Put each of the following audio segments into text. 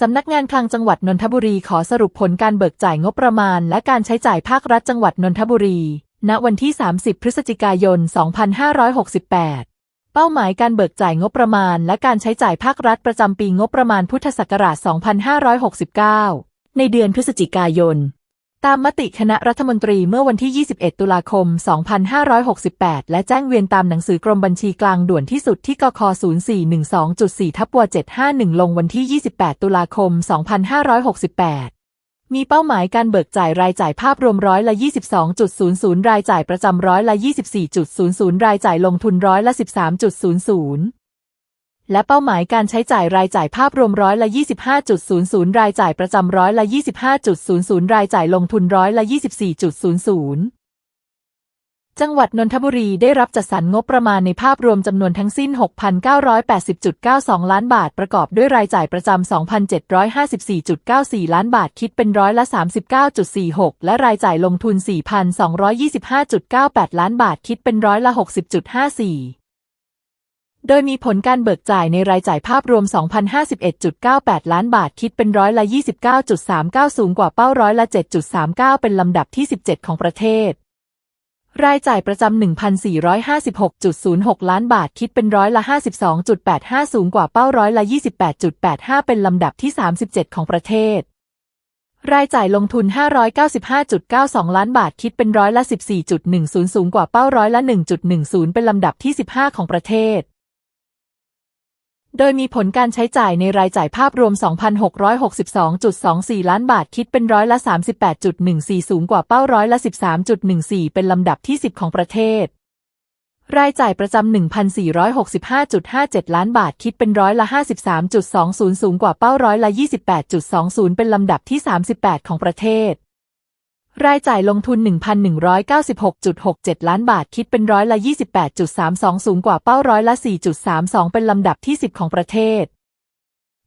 สำนักงานคลังจังหวัดนนทบุรีขอสรุปผลการเบิกจ่ายงบประมาณ และการใช้จ่ายภาครัฐจังหวัดนนทบุรี ณ วันที่ 30 พฤศจิกายน 2568 เป้าหมายการเบิกจ่ายงบประมาณ และการใช้จ่ายภาครัฐประจำปีงบประมาณพุทธศักราช 2569 ในเดือนพฤศจิกายน ตามมติคณะรัฐมนตรีเมื่อวันที่ 21 ตุลาคม 2568 และแจ้งเวียนตามหนังสือกรมบัญชีกลางด่วนที่สุดที่กค0412.4ทับว751 ลงวันที่ 28 ตุลาคม 2568มีเป้าหมายการเบิกจ่ายรายจ่ายภาพรวมร้อยละ 22.00 รายจ่ายประจำร้อยละ 24.00 รายจ่ายลงทุนร้อยละ 13.00 และเป้าหมายการใช้จ่ายรายจ่ายภาพรวมร้อยละ 25.00 รายจ่ายประจำร้อยละ 25.00 รายจ่ายลงทุนร้อยละ 24.00 จังหวัดนนทบุรีได้รับจัดสรรงบประมาณในภาพรวมจำนวนทั้งสิ้น 6,980.92 ล้านบาท ประกอบด้วยรายจ่ายประจำ 2,754.94 ล้านบาท คิดเป็นร้อยละ 39.46 และรายจ่ายลงทุน 4,225.98 ล้านบาท คิดเป็นร้อยละ 60.54 โดยมีผลการเบิกจ่ายในรายจ่ายภาพรวม 2,051.98 ล้านบาท คิดเป็นร้อยละ 29.39 สูงกว่าเป้าร้อยละ 7.39 เป็นลำดับที่ 17 ของประเทศ รายจ่ายประจำ 1,456.06 ล้านบาท คิดเป็นร้อยละ 52.85 สูงกว่าเป้าร้อยละ 28.85 เป็นลำดับที่ 37 ของประเทศรายจ่ายลงทุน 595.92 ล้านบาท คิดเป็นร้อยละ 14.10 สูงกว่าเป้าร้อยละ 1.10 เป็นลำดับที่ 15 ของประเทศ โดยมีผลการใช้จ่ายในรายจ่ายภาพรวม 2,662.24 ล้านบาทคิดเป็นร้อยละ 38.14 สูงกว่าเป้าร้อยละ 13.14 เป็นลำดับที่ 10 ของประเทศ รายจ่ายประจำ 1,465.57 ล้านบาทคิดเป็นร้อยละ 53.20 สูงกว่าเป้าร้อยละ 28.20 เป็นลำดับที่ 38 ของประเทศ รายจ่ายลงทุน 1,196.67 ล้านบาท คิดเป็นร้อยละ 28.32 สูงกว่าเป้าร้อยละ 4.32 เป็นลำดับที่ 10 ของประเทศ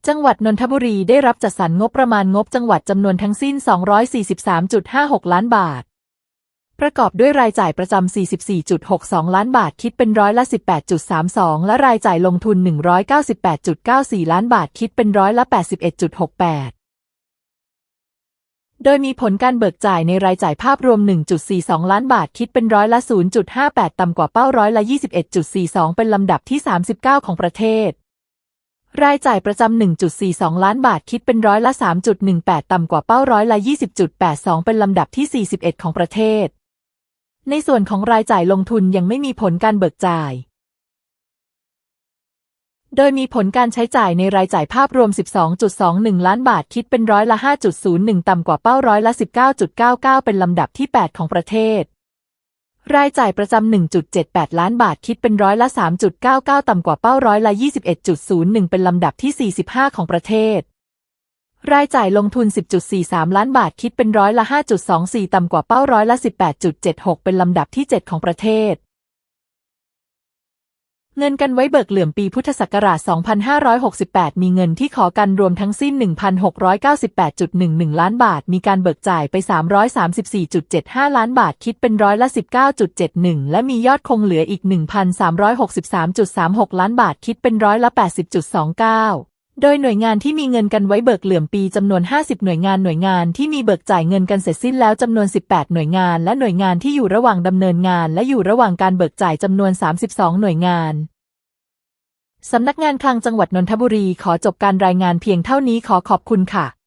จังหวัดนนทบุรีได้รับจัดสรรงบประมาณงบจังหวัดจำนวนทั้งสิ้น 243.56 ล้านบาท ประกอบด้วยรายจ่ายประจำ 44.62 ล้านบาท คิดเป็นร้อยละ 18.32 และรายจ่ายลงทุน 198.94 ล้านบาท คิดเป็นร้อยละ 81.68 โดยมีผลการเบิกจ่ายในรายจ่ายภาพรวม 1.42 ล้านบาท คิดเป็นร้อยละ 0.58 ต่ำกว่าเป้าร้อยละ 21.42 เป็นลำดับที่ 39 ของประเทศ รายจ่ายประจำ 1.42 ล้านบาท คิดเป็นร้อยละ 3.18 ต่ำกว่าเป้าร้อยละ 20.82 เป็นลำดับที่ 41 ของประเทศ ในส่วนของรายจ่ายลงทุนยังไม่มีผลการเบิกจ่าย โดยมีผลการใช้จ่ายในรายจ่ายภาพรวม 12.21 ล้านบาทคิดเป็นร้อยละ 5.01 ต่ำกว่าเป้าร้อยละ 19.99 เป็นลำดับที่ 8 ของประเทศ รายจ่ายประจำ 1.78 ล้านบาทคิดเป็นร้อยละ 3.99 ต่ำกว่าเป้าร้อยละ 21.01 เป็นลำดับที่ 45 ของประเทศ รายจ่ายลงทุน 10.43 ล้านบาทคิดเป็นร้อยละ 5.24 ต่ำกว่าเป้าร้อยละ 18.76 เป็นลำดับที่ 7 ของประเทศ เงินกันไว้เบิกเหลื่อมปีพุทธศักราช 2568 มีเงินที่ขอกันรวมทั้งสิ้น 1,698.11 ล้านบาท มีการเบิกจ่ายไป 334.75 ล้านบาท คิดเป็นร้อยละ 19.71 และมียอดคงเหลืออีก 1,363.36 ล้านบาท คิดเป็นร้อยละ 80.29 โดยหน่วยงานที่มีเงินกันไว้เบิกเหลื่อมปีจำนวน 50 หน่วยงานหน่วยงานที่มีเบิกจ่ายเงินกันเสร็จสิ้นแล้วจำนวน 18 หน่วยงาน และหน่วยงานที่อยู่ระหว่างดำเนินงาน และอยู่ระหว่างการเบิกจ่ายจำนวน 32 หน่วยงานสำนักงานคลังจังหวัดนนทบุรีขอจบการรายงานเพียงเท่านี้ขอขอบคุณค่ะ